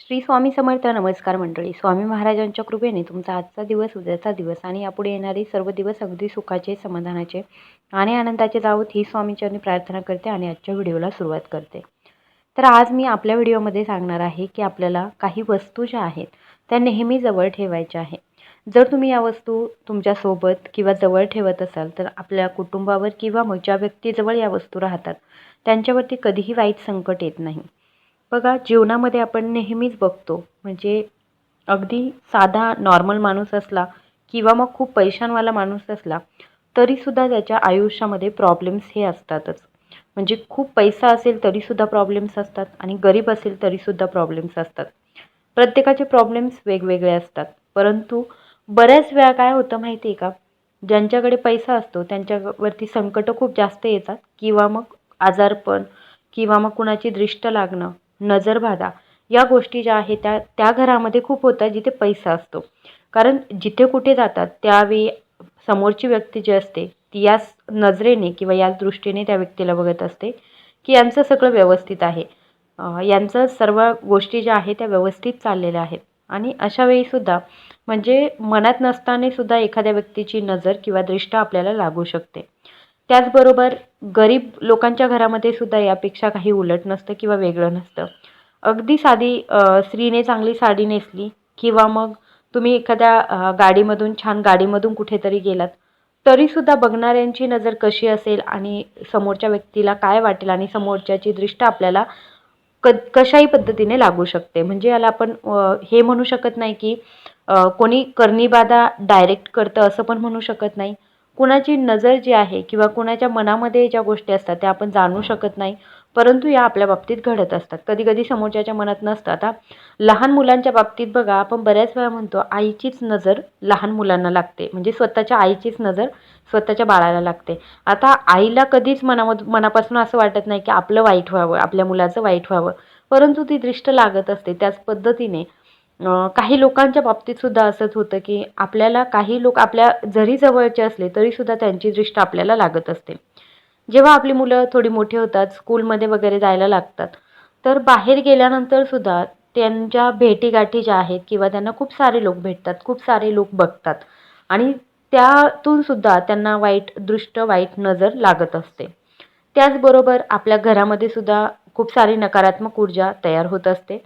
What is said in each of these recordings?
श्री स्वामी समर्थ नमस्कार मंडळी. स्वामी महाराजांच्या कृपेने तुमचा आजचा दिवस उद्याचा दिवस आणि यापुढे येणारे सर्व दिवस अगदी सुखाचे समाधानाचे आणि आनंदाचे जावत ही स्वामीचरणी प्रार्थना करते आणि आजच्या व्हिडिओला सुरुवात करते. तर आज मी आपल्या व्हिडिओमध्ये सांगणार आहे की आपल्याला काही वस्तू ज्या आहेत त्या नेहमी जवळ ठेवायच्या आहे जर तुम्ही या वस्तू तुमच्यासोबत किंवा जवळ ठेवत असाल तर आपल्या कुटुंबावर किंवा मग ज्या व्यक्तीजवळ या वस्तू राहतात त्यांच्यावरती कधीही वाईट संकट येत नाही. बघा जीवनामध्ये आपण नेहमीच बघतो. म्हणजे अगदी साधा नॉर्मल माणूस असला किंवा मग खूप पैशांवाला माणूस असला तरीसुद्धा त्याच्या आयुष्यामध्ये प्रॉब्लेम्स हे असतातच. म्हणजे खूप पैसा असेल तरीसुद्धा प्रॉब्लेम्स असतात आणि गरीब असेल तरीसुद्धा प्रॉब्लेम्स असतात. प्रत्येकाचे प्रॉब्लेम्स वेगवेगळे असतात. परंतु बऱ्याच वेळा काय होतं माहिती आहे का? ज्यांच्याकडे पैसा असतो त्यांच्यावरती संकटं खूप जास्त येतात किंवा मग आजारपण किंवा मग कुणाची दृष्ट लागणं नजरबाधा या गोष्टी ज्या आहेत त्या त्या घरामध्ये खूप होतात जिथे पैसा असतो. कारण जिथे कुठे जातात त्यावेळी समोरची व्यक्ती जी असते ती याच नजरेने किंवा याच दृष्टीने त्या व्यक्तीला बघत असते की यांचं सगळं व्यवस्थित आहे. यांचं सर्व गोष्टी ज्या आहेत त्या व्यवस्थित चाललेल्या आहेत. आणि अशा वेळीसुद्धा म्हणजे मनात नसताना सुद्धा एखाद्या व्यक्तीची नजर किंवा दृष्ट आपल्याला लागू शकते. त्याचबरोबर गरीब लोकांच्या घरामध्ये सुद्धा यापेक्षा काही उलट नसतं किंवा वेगळं नसतं. अगदी साधी स्त्रीने चांगली साडी नेसली किंवा मग तुम्ही एखाद्या गाडीमधून छान गाडीमधून कुठेतरी गेलात तरीसुद्धा बघणाऱ्यांची नजर कशी असेल आणि समोरच्या व्यक्तीला काय वाटेल आणि समोरच्याची दृष्ट आपल्याला क कशाही पद्धतीने लागू शकते. म्हणजे याला आपण हे म्हणू शकत नाही की कोणी कर्णीबाधा डायरेक्ट करतं असं पण म्हणू शकत नाही. कुणाची नजर जी आहे किंवा कुणाच्या मनामध्ये ज्या गोष्टी असतात त्या आपण जाणू शकत नाही परंतु या आपल्या बाबतीत घडत असतात. कधी कधी समोरच्याच्या मनात नसतात आता लहान मुलांच्या बाबतीत बघा आपण बऱ्याच वेळा म्हणतो आईचीच नजर लहान मुलांना लागते. म्हणजे स्वतःच्या आईचीच नजर स्वतःच्या बाळाला लागते. आता आईला कधीच मनामध मनापासून असं वाटत नाही की आपलं वाईट व्हावं आपल्या मुलाचं वाईट व्हावं. परंतु ती दृष्ट लागत असते त्याच पद्धतीने. काही लोकांच्या बाबतीत सुद्धा असंच होतं की आपल्याला काही लोक आपल्या जरी जवळचे असले तरीसुद्धा त्यांची दृष्ट आपल्याला लागत असते. जेव्हा आपली मुलं थोडी मोठी होतात स्कूलमध्ये वगैरे जायला लागतात तर बाहेर गेल्यानंतर सुद्धा त्यांच्या भेटीगाठी ज्या आहेत किंवा त्यांना खूप सारे लोक भेटतात खूप सारे लोक बघतात आणि त्यातून सुद्धा त्यांना वाईट दृष्ट वाईट नजर लागत असते. त्याचबरोबर आपल्या घरामध्ये सुद्धा खूप सारी नकारात्मक ऊर्जा तयार होत असते.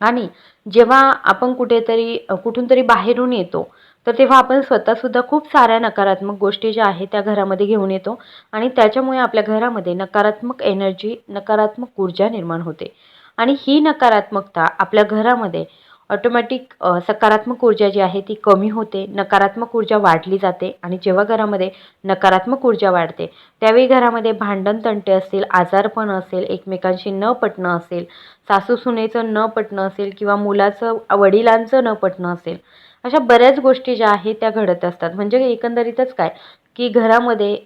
आणि जेव्हा आपण कुठेतरी कुठून तरी बाहेरून येतो तर तेव्हा आपण स्वतःसुद्धा खूप साऱ्या नकारात्मक गोष्टी ज्या आहेत त्या घरामध्ये घेऊन येतो आणि त्याच्यामुळे आपल्या घरामध्ये नकारात्मक एनर्जी नकारात्मक ऊर्जा निर्माण होते. आणि ही नकारात्मकता आपल्या घरामध्ये ऑटोमॅटिक सकारात्मक ऊर्जा जी आहे ती कमी होते नकारात्मक ऊर्जा वाढली जाते आणि जेव्हा घरामध्ये नकारात्मक ऊर्जा वाढते त्यावेळी घरामध्ये भांडण तंटे असतील आजारपण असेल एकमेकांशी न पटणं असेल सासू सुनेचं न पटणं असेल किंवा मुलाचं वडिलांचं न पटणं असेल अशा बऱ्याच गोष्टी ज्या आहेत त्या घडत असतात. म्हणजे एकंदरीतच काय की घरामध्ये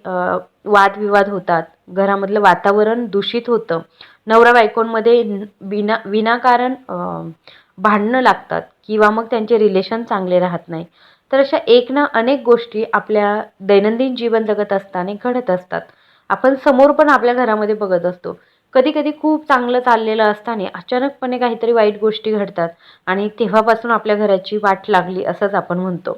वादविवाद होतात घरामधलं वातावरण दूषित होतं नवरा बायकोंमध्ये विना विनाकारण भांडणं लागतात किंवा मग त्यांचे रिलेशन चांगले राहत नाही. तर अशा एक ना अनेक गोष्टी आपल्या दैनंदिन जीवन जगत असताना घडत असतात. आपण समोर पण आपल्या घरामध्ये बघत असतो. कधी कधी खूप चांगलं चाललेलं असताना अचानकपणे काहीतरी वाईट गोष्टी घडतात आणि तेव्हापासून आपल्या घराची वाट लागली असंच आपण म्हणतो.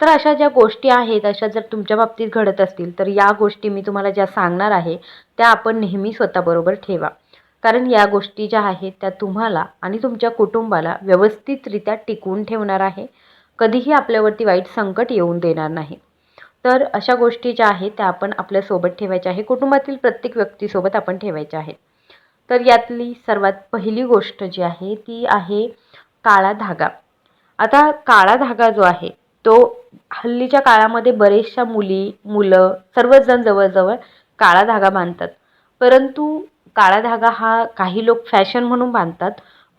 तर अशा ज्या गोष्टी आहेत अशा जर तुमच्या बाबतीत घडत असतील तर या गोष्टी मी तुम्हाला ज्या सांगणार आहे त्या आपण नेहमी स्वतःबरोबर ठेवा. कारण या गोष्टी ज्या आहेत त्या तुम्हाला आणि तुमच्या कुटुंबाला व्यवस्थितरित्या टिकवून ठेवणार आहे. कधीही आपल्यावरती वाईट संकट येऊन देणार नाही. तर अशा गोष्टी ज्या आहेत त्या आपण आपल्यासोबत ठेवायच्या आहे. कुटुंबातील प्रत्येक व्यक्तीसोबत आपण ठेवायच्या आहेत. तर यातली सर्वात पहिली गोष्ट जी आहे ती आहे काळा धागा. आता काळा धागा जो आहे तो हल्लीच्या काळामध्ये बरेचशा मुली मुलं सर्वच जण जवळजवळ काळा धागा बांधतात. परंतु काळा धागा हा काही लोक फॅशन म्हणून बांधतात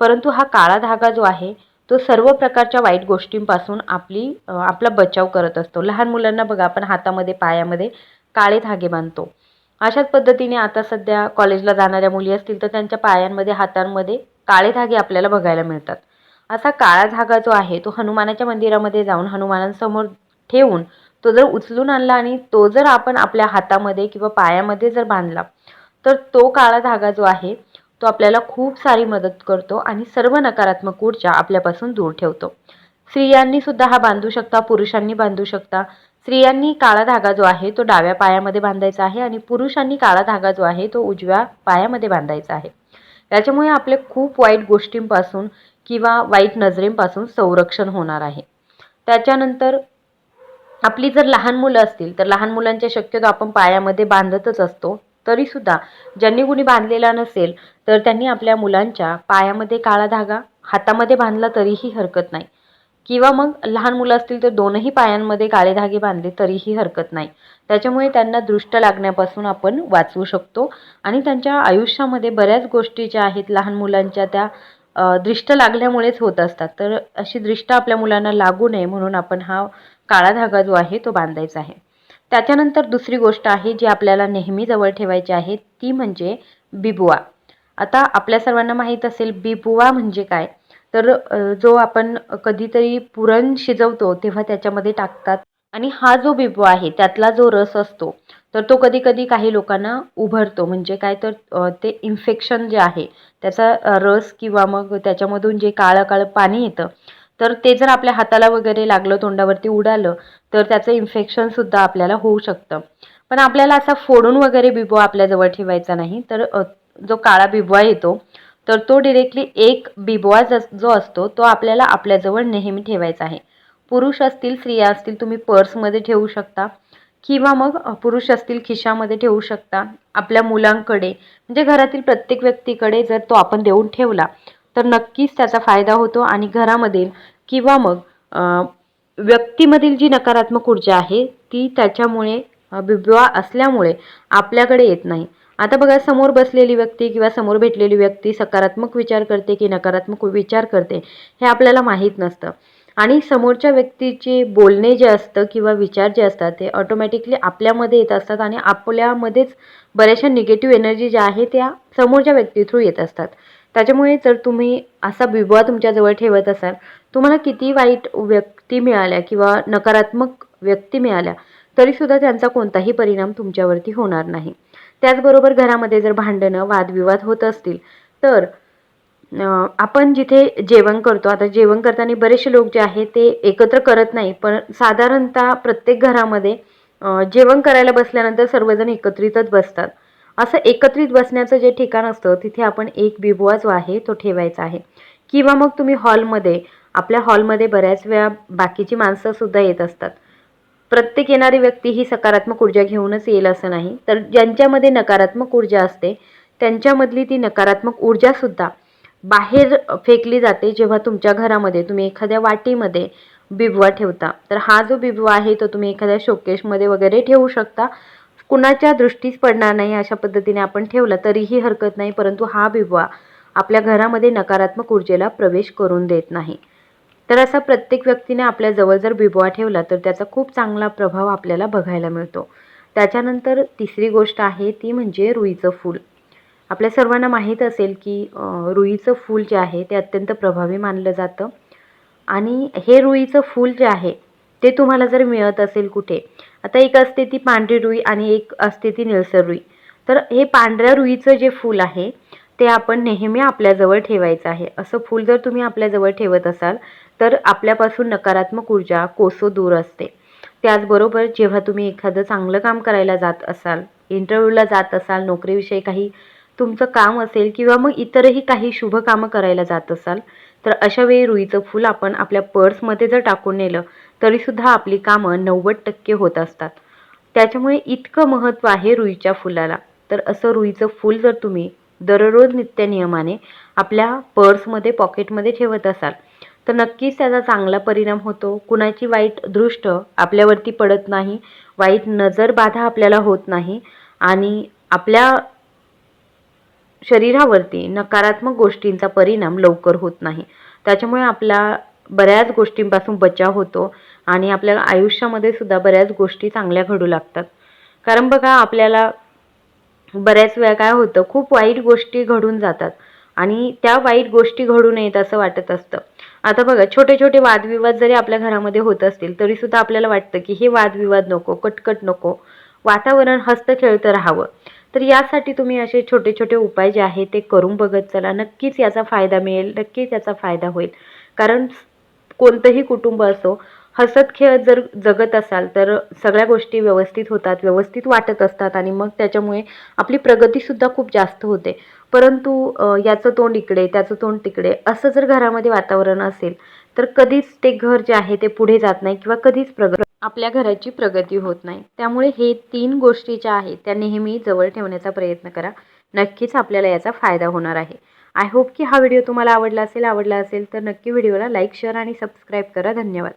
परंतु हा काळा धागा जो आहे तो सर्व प्रकारच्या वाईट गोष्टींपासून आपली आपला बचाव करत असतो. लहान मुलांना बघा आपण हातामध्ये पायामध्ये काळे धागे बांधतो. अशाच पद्धतीने आता सध्या कॉलेजला जाणाऱ्या मुली असतील तर त्यांच्या पायांमध्ये हातांमध्ये काळे धागे आपल्याला बघायला मिळतात. असा काळा धागा जो आहे तो हनुमानाच्या मंदिरामध्ये जाऊन हनुमानांसमोर ठेवून तो जर उचलून आणला आणि तो जर आपण आपल्या हातामध्ये किंवा पायामध्ये जर बांधला तर तो काळा धागा जो आहे तो आपल्याला खूप सारी मदत करतो आणि सर्व नकारात्मक ऊर्जा आपल्यापासून दूर ठेवतो. स्त्रियांनी सुद्धा हा बांधू शकता पुरुषांनी बांधू शकता. स्त्रियांनी काळा धागा जो आहे तो डाव्या पायामध्ये बांधायचा आहे आणि पुरुषांनी काळा धागा जो आहे तो उजव्या पायामध्ये बांधायचा आहे. त्याच्यामुळे आपले खूप वाईट गोष्टींपासून किंवा वाईट नजरेंपासून संरक्षण होणार आहे. त्याच्यानंतर आपली जर लहान मुलं असतील तर लहान मुलांच्या शक्यतो आपण पायामध्ये बांधतच असतो. तरीसुद्धा ज्यांनी कुणी बांधलेला नसेल तर त्यांनी आपल्या मुलांच्या पायामध्ये काळा धागा हातामध्ये बांधला तरीही हरकत नाही. किंवा मग लहान मुलं असतील तर दोनही पायांमध्ये काळे धागे बांधले तरीही हरकत नाही. त्याच्यामुळे त्यांना दृष्ट लागण्यापासून आपण वाचवू शकतो आणि त्यांच्या आयुष्यामध्ये बऱ्याच गोष्टी ज्या आहेत लहान मुलांच्या त्या दृष्ट लागल्यामुळेच होत असतात. तर अशी दृष्ट आपल्या मुलांना लागू नये म्हणून आपण हा काळा धागा जो आहे तो बांधायचा आहे. त्याच्यानंतर दुसरी गोष्ट आहे जी आपल्याला नेहमी जवळ ठेवायची आहे ती म्हणजे बिबुवा आता आपल्या सर्वांना माहीत असेल बिबुवा म्हणजे काय? तर जो आपण कधीतरी पुरण शिजवतो तेव्हा त्याच्यामध्ये टाकतात. आणि हा जो बिबवा आहे त्यातला जो रस असतो तर तो कधी कधी काही लोकांना उभरतो. म्हणजे काय? तर ते इन्फेक्शन जे आहे त्याचा रस किंवा मग त्याच्यामधून जे काळं काळं पाणी येतं तर ते जर आपल्या हाताला वगैरे लागलं तोंडावरती उडालं तर त्याचं इन्फेक्शनसुद्धा आपल्याला होऊ शकतं. पण आपल्याला असा फोडून वगैरे बिबवा आपल्याजवळ ठेवायचा नाही. तर जो काळा बिबवा येतो तर तो डिरेक्टली एक बिबवा जो असतो तो आपल्याला आपल्याजवळ नेहमी ठेवायचा आहे. पुरुष असतील स्त्रिया असतील तुम्ही पर्समध्ये ठेवू शकता. किंवा मग पुरुष असतील खिशामध्ये ठेवू शकता. आपल्या मुलांकडे म्हणजे घरातील प्रत्येक व्यक्तीकडे जर तो आपण देऊन ठेवला तर नक्कीच त्याचा फायदा होतो आणि घरामधील किंवा मग व्यक्तीमधील जी नकारात्मक ऊर्जा आहे ती त्याच्यामुळे बिबवा असल्यामुळे आपल्याकडे येत नाही. आता बघा समोर बसलेली व्यक्ती किंवा समोर भेटलेली व्यक्ती सकारात्मक विचार करते की नकारात्मक विचार करते हे आपल्याला माहीत नसतं. आणि समोरच्या व्यक्तीचे बोलणे जे असतं किंवा विचार जे असतात ते ऑटोमॅटिकली आपल्यामध्ये येत असतात आणि आपल्यामध्येच बऱ्याचशा निगेटिव्ह एनर्जी ज्या आहे त्या समोरच्या व्यक्ती थ्रू येत असतात. त्याच्यामुळे जर तुम्ही असा बिबवा तुमच्याजवळ ठेवत असाल तुम्हाला किती वाईट व्यक्ती मिळाल्या किंवा नकारात्मक व्यक्ती मिळाल्या तरीसुद्धा त्यांचा कोणताही परिणाम तुमच्यावरती होणार नाही. त्याचबरोबर घरामध्ये जर भांडणं वादविवाद होत असतील तर आपण जिथे जेवण करतो आता जेवण करताना बरेचसे लोक जे आहे ते एकत्र करत नाही पण साधारणतः प्रत्येक घरामध्ये जेवण करायला बसल्यानंतर सर्वजण एकत्रितच बसतात. असं एकत्रित बसण्याचं जे ठिकाण असतं तिथे आपण एक बिबवा जो आहे तो ठेवायचा आहे. किंवा मग तुम्ही हॉलमध्ये आपल्या हॉलमध्ये बऱ्याच वेळा बाकीची माणसंसुद्धा येत असतात. प्रत्येक येणारी व्यक्ती ही सकारात्मक ऊर्जा घेऊनच येईल असं नाही. तर ज्यांच्यामध्ये नकारात्मक ऊर्जा असते त्यांच्यामधली ती नकारात्मक ऊर्जासुद्धा बाहेर फेकली जाते जेव्हा तुमच्या घरामध्ये तुम्ही एखाद्या वाटीमध्ये बिबवा ठेवता. तर हा जो बिबवा आहे तो तुम्ही एखाद्या शोकेशमध्ये वगैरे ठेवू शकता. कुणाच्या दृष्टीस पडणार नाही अशा पद्धतीने आपण ठेवला तरीही हरकत नाही परंतु हा बिबवा आपल्या घरामध्ये नकारात्मक ऊर्जेला प्रवेश करून देत नाही. तर असा प्रत्येक व्यक्तीने आपल्या जवळ जर बिबवा ठेवला तर त्याचा खूप चांगला प्रभाव आपल्याला बघायला मिळतो. त्याच्यानंतर तिसरी गोष्ट आहे ती म्हणजे रुईचं फूल. आपल्या सर्वांना माहीत असेल की रुईचं फूल जे आहे ते अत्यंत प्रभावी मानलं जातं. आणि हे रुईचं फूल जे आहे ते तुम्हाला जर मिळत असेल कुठे आता एक असते ती पांढरी रुई आणि एक असते ती निळसर रुई. तर हे पांढऱ्या रुईचं जे फूल आहे ते आपण नेहमी आपल्याजवळ ठेवायचं आहे. असं फूल जर तुम्ही आपल्याजवळ ठेवत असाल तर आपल्यापासून नकारात्मक ऊर्जा कोसो दूर असते. त्याचबरोबर जेव्हा तुम्ही एखादं चांगलं काम करायला जात असाल इंटरव्ह्यूला जात असाल नोकरीविषयी काही तुमचं काम असेल किंवा मग इतरही काही शुभ कामं करायला जात असाल तर अशा वेळी रुईचं फूल आपण आपल्या पर्समध्ये जर टाकून नेलं तरीसुद्धा आपली कामं नव्वद टक्के होत असतात. त्याच्यामुळे इतकं महत्त्व आहे रुईच्या फुलाला. तर असं रुईचं फूल जर तुम्ही दररोज नित्यनियमाने आपल्या पर्समध्ये पॉकेटमध्ये ठेवत असाल तर नक्कीच त्याचा चांगला परिणाम होतो. कुणाची वाईट दृष्ट आपल्यावरती पडत नाही वाईट नजर बाधा आपल्याला होत नाही आणि आपल्या शरीरावरती नकारात्मक गोष्टींचा परिणाम लवकर होत नाही. त्याच्यामुळे आपला बऱ्याच गोष्टींपासून बचाव होतो आणि आपल्या आयुष्यामध्ये सुद्धा बऱ्याच गोष्टी चांगल्या घडू लागतात. कारण बघा आपल्याला बऱ्याच वेळा काय होतं खूप वाईट गोष्टी घडून जातात आणि त्या वाईट गोष्टी घडू नयेत असं वाटत असतं. आता बघा छोटे छोटे वादविवाद जरी आपल्या घरामध्ये होत असतील तरी सुद्धा आपल्याला वाटतं की हे वादविवाद नको कटकट नको वातावरण हस्तखेळतं राहावं. तर यासाठी तुम्ही असे छोटे छोटे उपाय जे आहेत ते करून बघत चला. नक्कीच याचा फायदा मिळेल नक्कीच याचा फायदा होईल. कारण कोणतंही कुटुंब असो हसत खेळत जर जगत असाल तर सगळ्या गोष्टी व्यवस्थित होतात व्यवस्थित वाटत असतात आणि मग त्याच्यामुळे आपली प्रगतीसुद्धा खूप जास्त होते. परंतु याचं तोंड इकडे त्याचं तोंड तिकडे असं जर घरामध्ये वातावरण असेल तर कधीच ते घर जे आहे ते पुढे जात नाही किंवा कधीच प्रग आपल्या घराची प्रगती होत नाही. त्यामुळे हे तीन गोष्टी ज्या आहेत त्या नेहमी जवळ ठेवण्याचा प्रयत्न करा. नक्कीच आपल्याला याचा फायदा होणार आहे. आय होप की हा व्हिडिओ तुम्हाला आवडला असेल आवडला असेल तर नक्की व्हिडिओला लाईक शेअर आणि सबस्क्राईब करा. धन्यवाद.